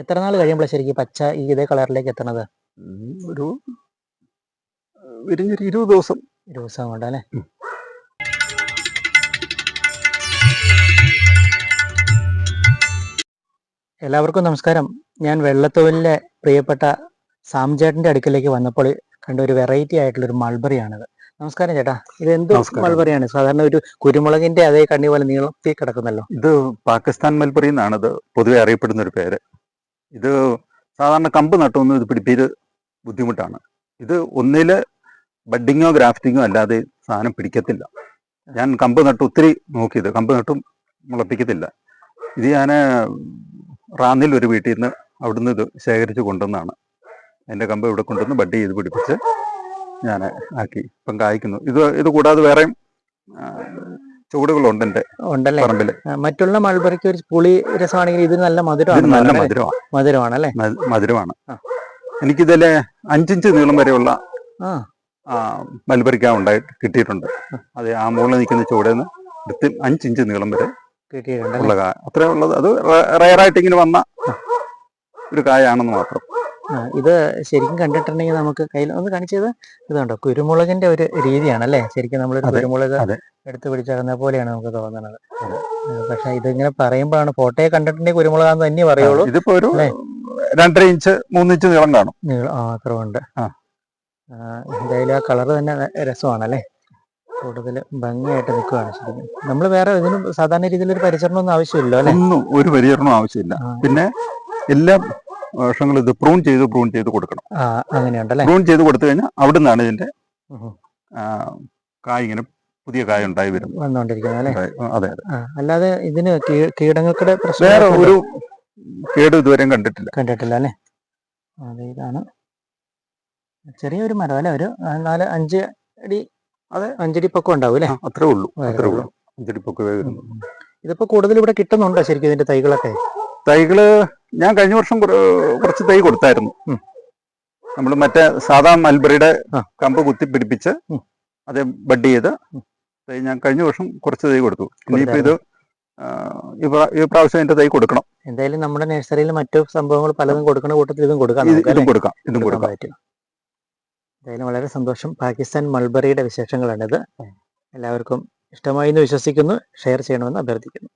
എത്ര നാൾ കഴിയുമ്പോഴാണ് ശരിക്കും പച്ച ഈ ഇതേ കളറിലേക്ക് എത്തണത്? ഒരു വിരിഞ്ഞൊരു ഇരുപത് ദിവസം. ഇരുപത് ദിവസം കൊണ്ട് അല്ലേ? എല്ലാവർക്കും നമസ്കാരം. ഞാൻ വെള്ളത്തോലിലെ പ്രിയപ്പെട്ട സാംചേട്ടന്റെ അടുക്കലേക്ക് വന്നപ്പോൾ കണ്ട ഒരു വെറൈറ്റി ആയിട്ടുള്ള ഒരു മൾബറിയാണിത് നമസ്കാരം ചേട്ടാ. ഇത് എന്ത്. മൾബറിയാണ് സാധാരണ ഒരു കുരുമുളകിന്റെ അതേ കണ്ണി പോലെ നീളത്തിൽ കിടക്കുന്നല്ലോ. ഇത് പാകിസ്ഥാൻ മൽബറി എന്നാണ് ഇത് പൊതുവെ അറിയപ്പെടുന്ന ഒരു പേര്. ഇത് സാധാരണ കമ്പ് നട്ടൊന്നും ഇത് പിടിപ്പീര് ബുദ്ധിമുട്ടാണ്. ഇത് ഒന്നിൽ ബഡിങ്ങോ ഗ്രാഫ്റ്റിങ്ങോ അല്ലാതെ സാധനം പിടിക്കത്തില്ല. ഞാൻ കമ്പ് നട്ട് ഒത്തിരി നോക്കിയത്. കമ്പ് നട്ടും മുളപ്പിക്കത്തില്ല. ഇത് ഞാൻ റാന്നിൽ ഒരു വീട്ടിൽ നിന്ന് അവിടുന്ന് ഇത് ശേഖരിച്ച് കൊണ്ടുവന്നാണ്. എന്റെ കമ്പ് ഇവിടെ കൊണ്ടുവന്ന് ബഡ് ചെയ്ത് പിടിപ്പിച്ച് ഞാൻ ആക്കി ഇപ്പം കായ്ക്കുന്നു. ഇത് ഇത് കൂടാതെ വേറെയും ചുവടുകളുണ്ട് ഉണ്ടല്ലേ? പറമ്പിൽ മറ്റുള്ള മൾബറിക്ക് ഒരു പുളി രസമാണെങ്കിൽ ഇതിന് നല്ല ഇത് മധുരമാണ് നല്ല മധുരമാണ്. മധുരമാണ് അല്ലേ മധുരമാണ്. എനിക്കിതിലെ അഞ്ചിഞ്ച് നീളം വരെയുള്ള മൽബറിക്ക ഉണ്ടായി കിട്ടിയിട്ടുണ്ട്. അത് ആ മുകളിൽ നിൽക്കുന്ന ചുവടിൽ നിന്ന് എടുത്ത് അഞ്ചിഞ്ച് നീളം വരെ കിട്ടിയിട്ടുണ്ട് അത്രേ ഉള്ളത്. അത് റയറായിട്ട് ഇങ്ങനെ വന്ന ഒരു കായാണെന്ന് മാത്രം. ഇത് ശരിക്കും കണ്ടിട്ടുണ്ടെങ്കിൽ നമുക്ക് കയ്യിൽ ഒന്ന് കാണിച്ചത് ഇതുണ്ടോ? കുരുമുളകിന്റെ ഒരു രീതിയാണ് അല്ലേ ശരിക്കും നമ്മൾ കുരുമുളക് എടുത്തു പിടിച്ചകുന്ന പോലെയാണ് നമുക്ക് തോന്നുന്നത്. പക്ഷെ ഇതിങ്ങനെ പറയുമ്പോഴാണ് ഫോട്ടോയെ കണ്ടിട്ടുണ്ടെങ്കിൽ കുരുമുളകാന്ന് തന്നെ പറയുള്ളൂ. ഇതിപ്പോ ഒരു? രണ്ടര ഇഞ്ച് മൂന്നിഞ്ച് നീളം കാണും. നീളം ആ അത്ര ഉണ്ട് എന്തായാലും ആ കളർ തന്നെ രസമാണല്ലേ? കൂടുതൽ ഭംഗിയായിട്ട് നിൽക്കുകയാണ് ശരിക്കും. നമ്മൾ വേറെ ഇതിനും സാധാരണ രീതിയിൽ ഒരു പരിചരണമൊന്നും ആവശ്യമില്ലല്ലോ അല്ലെ? ഒന്നും ഒരു പരിചരണം ആവശ്യമില്ല. പിന്നെ എല്ലാ വർഷങ്ങളും ഇത് പ്രൂൺ ചെയ്ത് പ്രൂൺ ചെയ്ത് കൊടുക്കണം. അങ്ങനെയുണ്ടല്ലേ? പ്രൂൺ ചെയ്ത് കൊടുത്തു കഴിഞ്ഞാൽ അവിടെ നിന്നാണ് ഇതിന്റെ കായ് ഇങ്ങനെ പുതിയ കായ ഉണ്ടായി വരും. അതെ അല്ലാതെ ഇതിന് കീ- പ്രശ്നം വേറെ ഒരു കേട് ഇതുവരെയും കണ്ടിട്ടില്ല. കണ്ടിട്ടില്ല അല്ലേ? അതെ ഇതാണ്. ചെറിയൊരു മരം അല്ലെ? ഒരു നാല് അഞ്ച് അടി അതെ. അഞ്ചടി പൊക്കം ഉണ്ടാവും അല്ലേ? അത്രേ ഉള്ളൂ അത്രേ ഉള്ളൂ. അഞ്ചടി പൊക്കം ഇതിപ്പോ കൂടുതൽ ഇവിടെ കിട്ടുന്നുണ്ടോ ശരിക്കും ഇതിന്റെ തൈകളൊക്കെ? തൈകൾ ഞാൻ കഴിഞ്ഞ വർഷം കുറച്ച് തൈ കൊടുത്തായിരുന്നു. നമ്മൾ മറ്റേ സാധാ മൽബറിയുടെ കമ്പ് കുത്തി പിടിപ്പിച്ച്. അത് ബഡ് ചെയ്ത് തൈ ഞാൻ കഴിഞ്ഞ വർഷം കുറച്ച് തൈ കൊടുത്തു. ഇനിയിപ്പോ ഇത് ഈ പ്രാ- പ്രാവശ്യം എന്റെ തൈ കൊടുക്കണം. എന്തായാലും നമ്മുടെ നഴ്സറിയിൽ മറ്റു സംഭവങ്ങൾ പലതും കൊടുക്കുന്ന കൂട്ടത്തിൽ ഇതും കൊടുക്കാം. ഇതും കൊടുക്കാം. ഇതും കൊടുക്കാൻ കൊടുക്കാം. പറ്റും. എന്തായാലും വളരെ സന്തോഷം. പാകിസ്ഥാൻ മൾബറിയുടെ വിശേഷങ്ങളാണിത്. എല്ലാവർക്കും ഇഷ്ടമായി എന്ന് വിശ്വസിക്കുന്നു. ഷെയർ ചെയ്യണമെന്ന് അഭ്യർത്ഥിക്കുന്നു.